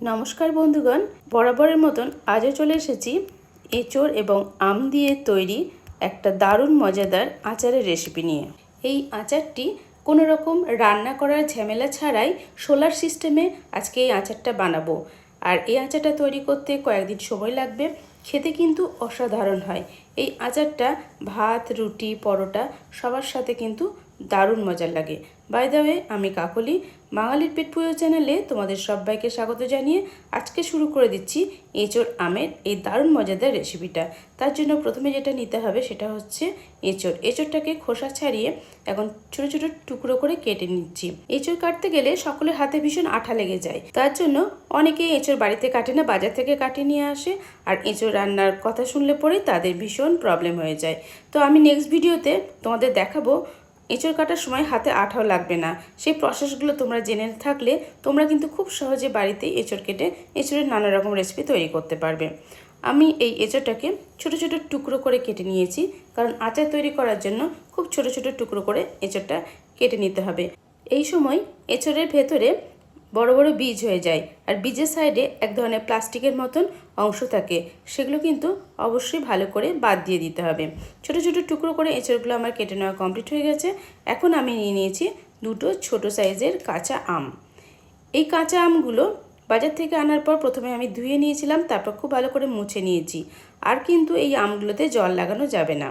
নমস্কার বন্ধুগণ, বরাবরের মতন আজও চলে এসেছি এঁচড় এবং আম দিয়ে তৈরি একটা দারুণ মজাদার আচারের রেসিপি নিয়ে। এই আচারটি কোনো রকম রান্না করার ঝামেলা ছাড়াই সোলার সিস্টেমে আজকে এই আচারটা বানাবো। আর এই আচারটা তৈরি করতে কয়েকদিন সময় লাগবে, খেতে কিন্তু অসাধারণ হয়। এই আচারটা ভাত, রুটি, পরোটা সবার সাথে কিন্তু দারুণ মজার লাগে। বাই আমি কাকলি, বাঙালির পেট পুজো চ্যানেলে তোমাদের সবাইকে স্বাগত জানিয়ে আজকে শুরু করে দিচ্ছি এঁচড় আমের এই দারুণ মজাদার রেসিপিটা তার জন্য প্রথমে যেটা নিতে হবে সেটা হচ্ছে এঁচড়। এঁচড়টাকে খোসা ছাড়িয়ে এখন ছোট ছোট টুকরো করে কেটে নিচ্ছি। এঁচড় কাটতে গেলে সকলের হাতে ভীষণ আঠা লেগে যায়। তার জন্য অনেকে এঁচড় বাড়িতে কাটে না, বাজার থেকে কাটে নিয়ে আসে আর এঁচড় রান্নার কথা শুনলে পরেই তাদের ভীষণ প্রবলেম হয়ে যায়। তো আমি নেক্সট ভিডিওতে তোমাদের দেখাবো এঁচড় কাটার সময় হাতে আঠাও লাগবে না। সেই প্রসেসগুলো তোমরা জেনে থাকলে তোমরা কিন্তু খুব সহজে বাড়িতে এঁচড় কেটে এঁচড়ের নানা রকম রেসিপি তৈরি করতে পারবে। আমি এই এঁচড়টাকে ছোট ছোট টুকরো করে কেটে নিয়েছি, কারণ আচার তৈরি করার জন্য খুব ছোট ছোট টুকরো করে এঁচড়টা কেটে নিতে হবে। এই সময় এঁচড়ের ভেতরে বড় বড় বীজ হয়ে যায়। আর বীজের সাইডে এক ধরনের প্লাস্টিকের মতন অংশ থাকে। সেগুলো কিন্তু অবশ্যই ভালো করে বাদ দিয়ে দিতে হবে। ছোট ছোট টুকরো করে এঁচড়গুলো আমার কেটে নেওয়া কমপ্লিট হয়ে গেছে। এখন আমি নিয়ে নিয়েছি দুটো ছোট সাইজের কাঁচা আম। এই কাঁচা আমগুলো বাজার থেকে আনার পর প্রথমে আমি ধুয়ে নিয়েছিলাম, তারপর খুব ভালো করে মুছে নিয়েছি। আর কিন্তু এই আমগুলোতে জল লাগানো যাবে না।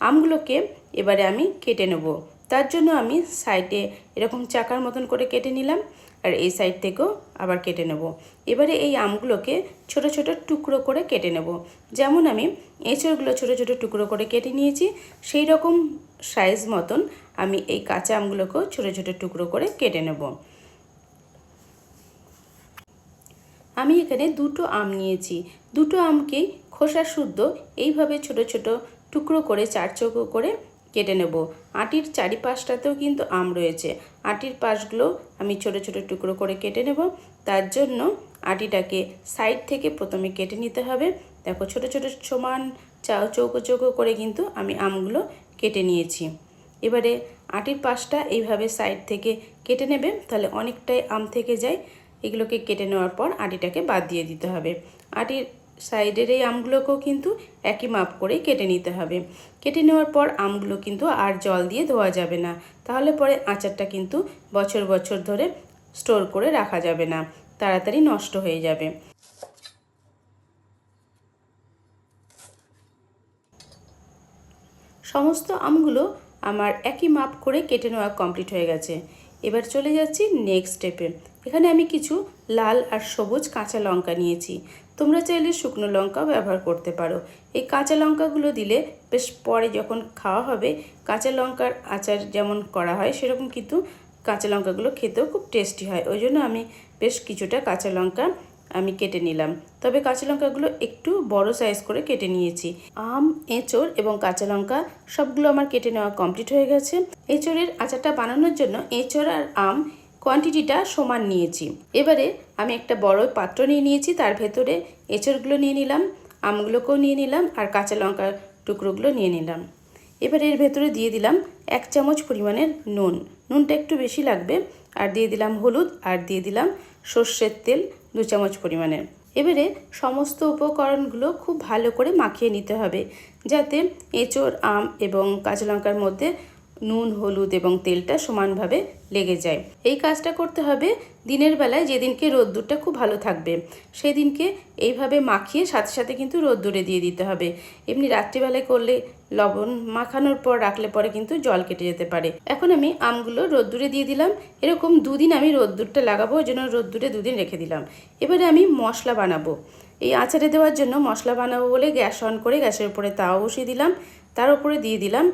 আমগুলোকে এবারে আমি কেটে নেব। তার জন্য আমি সাইডে এরকম চাকার মতন করে কেটে নিলাম। আর এই সাইড থেকেও আবার কেটে নেব। এবারে এই আমগুলোকে ছোট ছোট টুকরো করে কেটে নেব। যেমন আমি এঁচড়গুলো ছোট ছোট টুকরো করে কেটে নিয়েছি সেই রকম সাইজ মতন আমি এই কাঁচা আমগুলোকেও ছোট ছোট টুকরো করে কেটে নেব। আমি এখানে দুটো আম নিয়েছি। দুটো আমকেই খোসা শুদ্ধ এইভাবে ছোট ছোট টুকরো করে, চার চৌকো করে কেটে নেব। আটির চারিপাশটাতেও কিন্তু আম রয়েছে। আটির পাশগুলো আমি ছোট ছোট টুকরো করে কেটে নেব। তার জন্য আটিটাকে সাইড থেকে প্রথমে কেটে নিতে হবে। দেখো, ছোট ছোট সমান চৌকো চৌকো করে কিন্তু আমি আমগুলো কেটে নিয়েছি। এবারে আটির পাশটা এইভাবে সাইড থেকে কেটে নেবে, তাহলে অনেকটাই আম থেকে যায়। এগুলোকে কেটে নেওয়ার পর আটিটাকে বাদ দিয়ে দিতে হবে। আটির সাইডের এই আমগুলোকেও কিন্তু একই মাপ করে কেটে নিতে হবে। কেটে নেওয়ার পর আমগুলো কিন্তু আর জল দিয়ে ধোয়া যাবে না। তাহলে পরে আচারটা কিন্তু বছর বছর ধরে স্টোর করে রাখা যাবে না। তাড়াতাড়ি নষ্ট হয়ে যাবে। সমস্ত আমগুলো আমার একই মাপ করে কেটে নেওয়া কমপ্লিট হয়ে গেছে। এবার চলে যাচ্ছি নেক্সট স্টেপে এখানে আমি কিছু লাল আর সবুজ কাঁচা লঙ্কা নিয়েছি। তোমরা চাইলে শুকনো লঙ্কাও ব্যবহার করতে পারো। এই কাঁচা লঙ্কাগুলো দিলে বেশ পরে যখন খাওয়া হবে, কাঁচা লঙ্কার আচার যেমন করা হয়, সেরকম কিন্তু কাঁচা লঙ্কাগুলো খেতেও খুব টেস্টি হয়। ওই জন্য আমি বেশ কিছুটা কাঁচা লঙ্কা আমি কেটে নিলাম। তবে কাঁচা লঙ্কাগুলো একটু বড় সাইজ করে কেটে নিয়েছি। আম, এঁচড় এবং কাঁচা লঙ্কা সবগুলো আমার কেটে নেওয়া কমপ্লিট হয়ে গেছে। এঁচড়ের আচারটা বানানোর জন্য এঁচড় আর আম কোয়ান্টিটিটা সমান নিয়েছি। এবারে আমি একটা বড় পাত্র নিয়ে নিয়েছি, তার ভেতরে এঁচড়গুলো নিয়ে নিলাম, আমগুলোকেও নিয়ে নিলাম আর কাঁচা লঙ্কার টুকরোগুলো নিয়ে নিলাম। এবার এর ভেতরে দিয়ে দিলাম এক চামচ পরিমাণের নুন। নুনটা একটু বেশি লাগবে, আর দিয়ে দিলাম হলুদ, আর দিয়ে দিলাম সর্ষের তেল দু চামচ পরিমাণের এবারে সমস্ত উপকরণগুলো খুব ভালো করে মাখিয়ে নিতে হবে, যাতে এঁচড়, আম এবং কাঁচা লঙ্কার মধ্যে নুন, হলুদ এবং তেলটা সমানভাবে লেগে যায়। এই কাজটা করতে হবে দিনের বেলায় যেদিনকে রোদ্দুরটা খুব ভালো থাকবে সেই দিনকে এইভাবে মাখিয়ে সাথে সাথে কিন্তু রোদ্দুরে দিয়ে দিতে হবে। এমনি রাত্রিবেলায় করলে লবণ মাখানোর পর রাখলে পরে কিন্তু জল কেটে যেতে পারে। এখন আমি আমগুলো রোদ্দুরে দিয়ে দিলাম। এরকম দুদিন আমি রোদ্দুরটা লাগাবো, ওই জন্য রোদ্দুরে দুদিন রেখে দিলাম। এবারে আমি মশলা বানাবো। এই আচারে দেওয়ার জন্য মশলা বানাবো বলে গ্যাস অন করে গ্যাসের উপরে তাও বসিয়ে দিলাম। তার উপরে দিয়ে দিলাম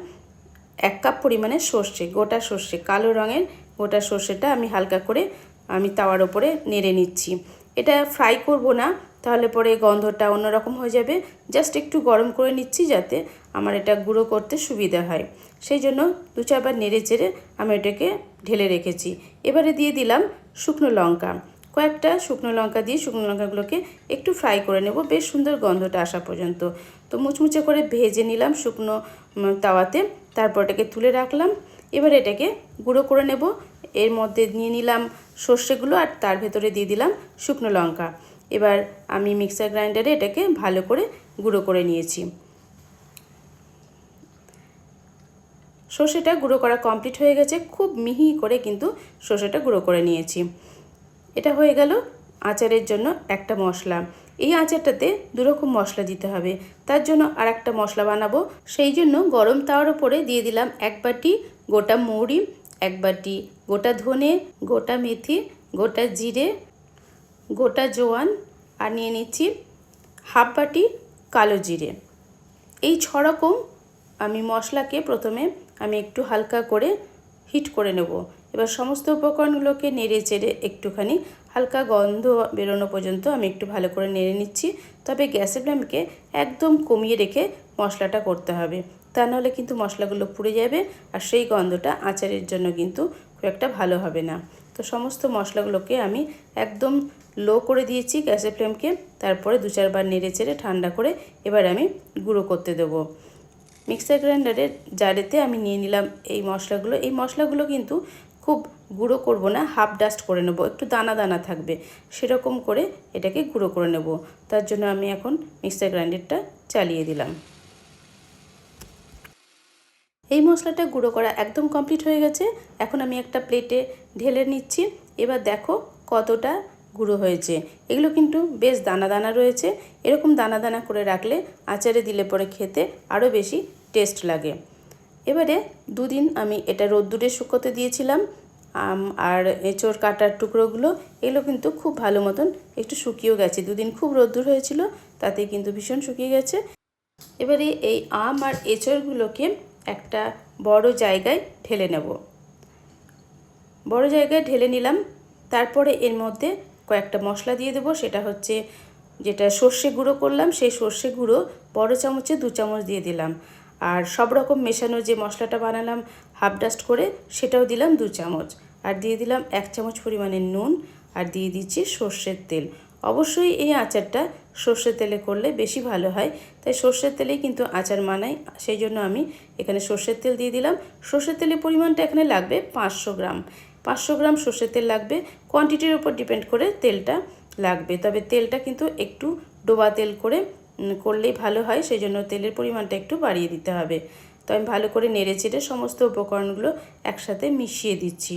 এক কাপ পরিমাণে সর্ষে, গোটা সর্ষে, কালো রঙের গোটা সর্ষেটা আমি হালকা করে আমি তাওয়ার ওপরে নেড়ে নিচ্ছি। এটা ফ্রাই করব না, তাহলে পরে গন্ধটা অন্যরকম হয়ে যাবে। জাস্ট একটু গরম করে নিচ্ছি যাতে আমার এটা গুঁড়ো করতে সুবিধা হয়। সেই জন্য দু চারবার নেড়ে চেড়ে আমি এটাকে ঢেলে রেখেছি। এবারে দিয়ে দিলাম শুকনো লঙ্কা। কয়েকটা শুকনো লঙ্কা দিয়ে শুকনো লঙ্কাগুলোকে একটু ফ্রাই করে নেব। বেশ সুন্দর গন্ধটা আসা পর্যন্ত। তো মুচমুচে করে ভেজে নিলাম শুকনো তাওয়াতে। তারপর এটাকে তুলে রাখলাম। এবার এটাকে গুঁড়ো করে নেব। এর মধ্যে নিয়ে নিলাম সর্ষেগুলো আর তার ভেতরে দিয়ে দিলাম শুকনো লঙ্কা। এবার আমি মিক্সার গ্রাইন্ডারে এটাকে ভালো করে গুঁড়ো করে নিয়েছি। সর্ষেটা গুঁড়ো করা কমপ্লিট হয়ে গেছে। খুব মিহি করে কিন্তু সর্ষেটা গুঁড়ো করে নিয়েছি। এটা হয়ে গেল আচারের জন্য একটা মশলা। এই আচারটাতে দুরকম মশলা দিতে হবে। তার জন্য আর একটা মশলা বানাবো। সেই জন্য গরম তাওয়ার উপরে দিয়ে দিলাম এক বাটি গোটা মৌরি, এক বাটি গোটা ধনে, গোটা মেথি, গোটা জিরে, গোটা জোয়ান আর নিয়ে নিচ্ছি হাফ বাটি কালো জিরে। এই ছ রকম আমি মশলাকে প্রথমে আমি একটু হালকা করে হিট করে নেব। এবার সমস্ত উপকরণগুলোকে নেড়ে চেড়ে একটুখানি হালকা গন্ধ বেরোনো পর্যন্ত আমি একটু ভালো করে নেড়ে নিচ্ছি। তবে গ্যাসের ফ্লেমকে একদম কমিয়ে রেখে মশলাটা করতে হবে। তা নাহলে কিন্তু মশলাগুলো পুড়ে যাবে আর সেই গন্ধটা আচারের জন্য কিন্তু খুব একটা ভালো হবে না। তো সমস্ত মশলাগুলোকে আমি একদম লো করে দিয়েছি গ্যাসের ফ্লেমকে। তারপরে দু চারবার নেড়ে চেড়ে ঠান্ডা করে এবার আমি গুঁড়ো করতে দেবো। মিক্সার গ্রাইন্ডারের জারেতে আমি নিয়ে নিলাম এই মশলাগুলো। এই মশলাগুলো কিন্তু খুব গুঁড়ো করব না হাফ ডাস্ট করে নেব, একটু দানা দানা থাকবে, সেরকম করে এটাকে গুঁড়ো করে নেব। তার জন্য আমি এখন মিক্সার গ্রাইন্ডারটা চালিয়ে দিলাম। এই মশলাটা গুঁড়ো করা একদম কমপ্লিট হয়ে গেছে। এখন আমি একটা প্লেটে ঢেলে নিচ্ছি। এবার দেখো কতটা গুঁড়ো হয়েছে। এগুলো কিন্তু বেশ দানা দানা রয়েছে। এরকম দানা দানা করে রাখলে আচারে দিলে পরে খেতে আরও বেশি টেস্ট লাগে। এবারে দুদিন আমি এটা রোদ্দুরে শুকোতে দিয়েছিলাম আর এঁচোড় কাটার টুকরোগুলো, এগুলো কিন্তু খুব ভালো মতন একটু শুকিয়েও গেছে। দুদিন খুব রোদ্দুর হয়েছিল, তাতে কিন্তু ভীষণ শুকিয়ে গেছে। এবারে এই আম আর এঁচড়গুলোকে একটা বড় জায়গায় ঢেলে নেব। বড় জায়গায় ঢেলে নিলাম, তারপরে এর মধ্যে কয়েকটা মশলা দিয়ে দেবো। সেটা হচ্ছে যেটা সর্ষে গুঁড়ো করলাম, সেই সর্ষে গুঁড়ো বড় চামচে দু চামচ দিয়ে দিলাম। আর সব রকম মেশানো যে মশলাটা বানালাম হাফ ডাস্ট করে, সেটাও দিলাম দু চামচ। আর দিয়ে দিলাম এক চামচ পরিমাণে নুন, আর দিয়ে দিচ্ছি সর্ষের তেল। অবশ্যই এই আচারটা সর্ষের তেলে করলে বেশি ভালো হয়। তাই সর্ষের তেলেই কিন্তু আচার মানাই সেই জন্য আমি এখানে সর্ষের তেল দিয়ে দিলাম। সর্ষের তেলের পরিমাণটা এখানে লাগবে পাঁচশো গ্রাম। পাঁচশো গ্রাম সর্ষের তেল লাগবে। কোয়ান্টিটির উপর ডিপেন্ড করে তেলটা লাগবে। তবে তেলটা কিন্তু একটু ডোবা তেল করে করলেই ভালো হয় সেই জন্য তেলের পরিমাণটা একটু বাড়িয়ে দিতে হবে। তো আমি ভালো করে নেড়ে চেড়ে সমস্ত উপকরণগুলো একসাথে মিশিয়ে দিচ্ছি।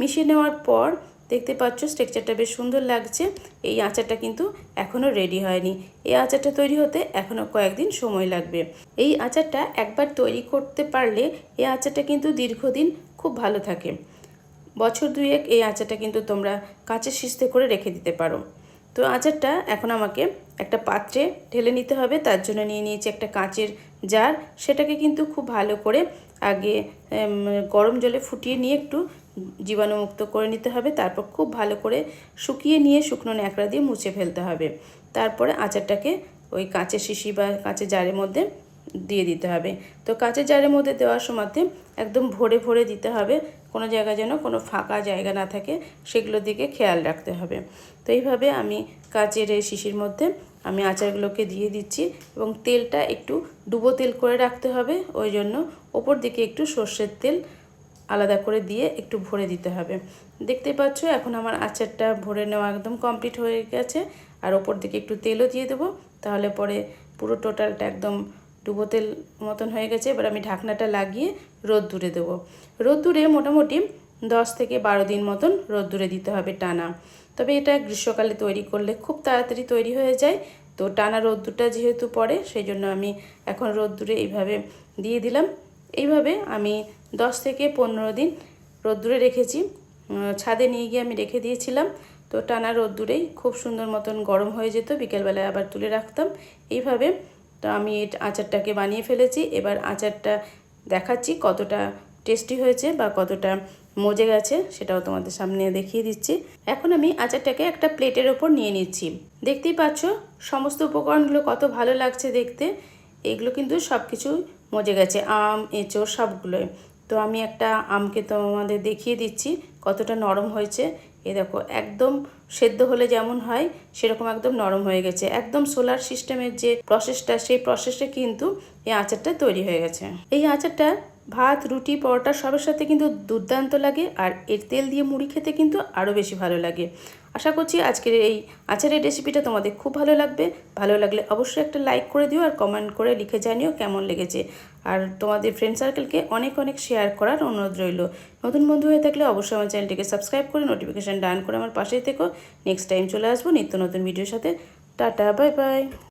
মিশিয়ে নেওয়ার পর দেখতে পাচ্ছ স্ট্রেকচারটা বেশ সুন্দর লাগছে। এই আচারটা কিন্তু এখনও রেডি হয়নি। এই আচারটা তৈরি হতে এখনও কয়েকদিন সময় লাগবে। এই আচারটা একবার তৈরি করতে পারলে এই আচারটা কিন্তু দীর্ঘদিন খুব ভালো থাকে। বছর দুয়েক এই আচারটা কিন্তু তোমরা কাঁচের সিস্তে করে রেখে দিতে পারো। তো আচারটা এখন আমাকে একটা পাত্রে ঢেলে নিতে হবে। তার জন্য নিয়ে নিয়েছি একটা কাঁচের জার। সেটাকে কিন্তু খুব ভালো করে আগে গরম জলে ফুটিয়ে নিয়ে একটু জীবাণুমুক্ত করে নিতে হবে। তারপর খুব ভালো করে শুকিয়ে নিয়ে শুকনো ন্যাকড়া দিয়ে মুছে ফেলতে হবে। তারপরে আচারটাকে ওই কাঁচের শিশি বা কাঁচের জারের মধ্যে দিয়ে দিতে হবে। তো কাঁচের জারের মধ্যে দেওয়ার সময়তে একদম ভরে ভরে দিতে হবে। কোনো জায়গায় যেন কোনো ফাঁকা জায়গা না থাকে সেগুলোর দিকে খেয়াল রাখতে হবে। তো এইভাবে আমি কাঁচের এই শিশির মধ্যে আমি আচারগুলোকে দিয়ে দিচ্ছি এবং তেলটা একটু ডুবো তেল করে রাখতে হবে। ওই জন্য ওপর দিকে একটু সর্ষের তেল আলাদা করে দিয়ে একটু ভরে দিতে হবে। দেখতে পাচ্ছ, এখন আমার আচারটা ভরে নেওয়া একদম কমপ্লিট হয়ে গেছে। আর ওপর দিকে একটু তেলও দিয়ে দেবো, তাহলে পরে পুরো টোটালটা একদম ডুবো তেল মতন হয়ে গেছে, এবার আমি ঢাকনাটা লাগিয়ে রোদ দূরে দেবো। রোদ দূরে মোটামুটি দশ থেকে বারো দিন মতন রোদ দূরে দিতে হবে টানা। তবে এটা গ্রীষ্মকালে তৈরি করলে খুব তাড়াতাড়ি তৈরি হয়ে যায়। তো টানা রোদ্দুরটা যেহেতু পড়ে সেই জন্য আমি এখন রোদ্দুরে এইভাবে দিয়ে দিলাম। এইভাবে আমি দশ থেকে পনেরো দিন রোদ্দুরে রেখেছি। ছাদে নিয়ে গিয়ে আমি রেখে দিয়েছিলাম। তো টানা রোদ্দুরেই খুব সুন্দর মতন গরম হয়ে যেত, বিকেলবেলায় আবার তুলে রাখতাম। এইভাবে তো আমি আচারটাকে বানিয়ে ফেলেছি। এবার আচারটা দেখাচ্ছি কতটা টেস্টি হয়েছে বা কতটা মজে গেছে, সেটাও তোমাদের সামনে দেখিয়ে দিচ্ছি। এখন আমি আচারটাকে একটা প্লেটের ওপর নিয়ে নিচ্ছি। দেখতেই পাচ্ছ, সমস্ত উপকরণগুলো কত ভালো লাগছে দেখতে। এগুলো কিন্তু সব কিছু মজে গেছে, আম এঁচোড় সবগুলোই। তো আমি একটা আমকে তোমাদের দেখিয়ে দিচ্ছি কতটা নরম হয়েছে। এ দেখো, একদম সেদ্ধ হলে যেমন হয়, সেরকম একদম নরম হয়ে গেছে। একদম সোলার সিস্টেমের যে প্রসেসটা সেই প্রসেসে কিন্তু এই আচারটা তৈরি হয়ে গেছে। এই আচারটা ভাত, রুটি, পরোটা সবের সাথে কিন্তু দুর্দান্ত লাগে, আর এর তেল দিয়ে মুড়ি খেতে কিন্তু আরও বেশি ভালো লাগে। আশা করছি আজকের এই আচারের রেসিপিটা তোমাদের খুব ভালো লাগবে। ভালো লাগলে অবশ্যই একটা লাইক করে দিও আর কমেন্ট করে লিখে জানিও কেমন লেগেছে। আর তোমাদের ফ্রেন্ড সার্কেলকে অনেক অনেক শেয়ার করার অনুরোধ রইল। নতুন বন্ধু হয়ে থাকলে অবশ্যই আমার চ্যানেলটিকে সাবস্ক্রাইব করে নোটিফিকেশান ডান করে আমার পাশেই থেকো। নেক্সট টাইম চলে আসব নিত্য নতুন ভিডিওর সাথে। Tata bye bye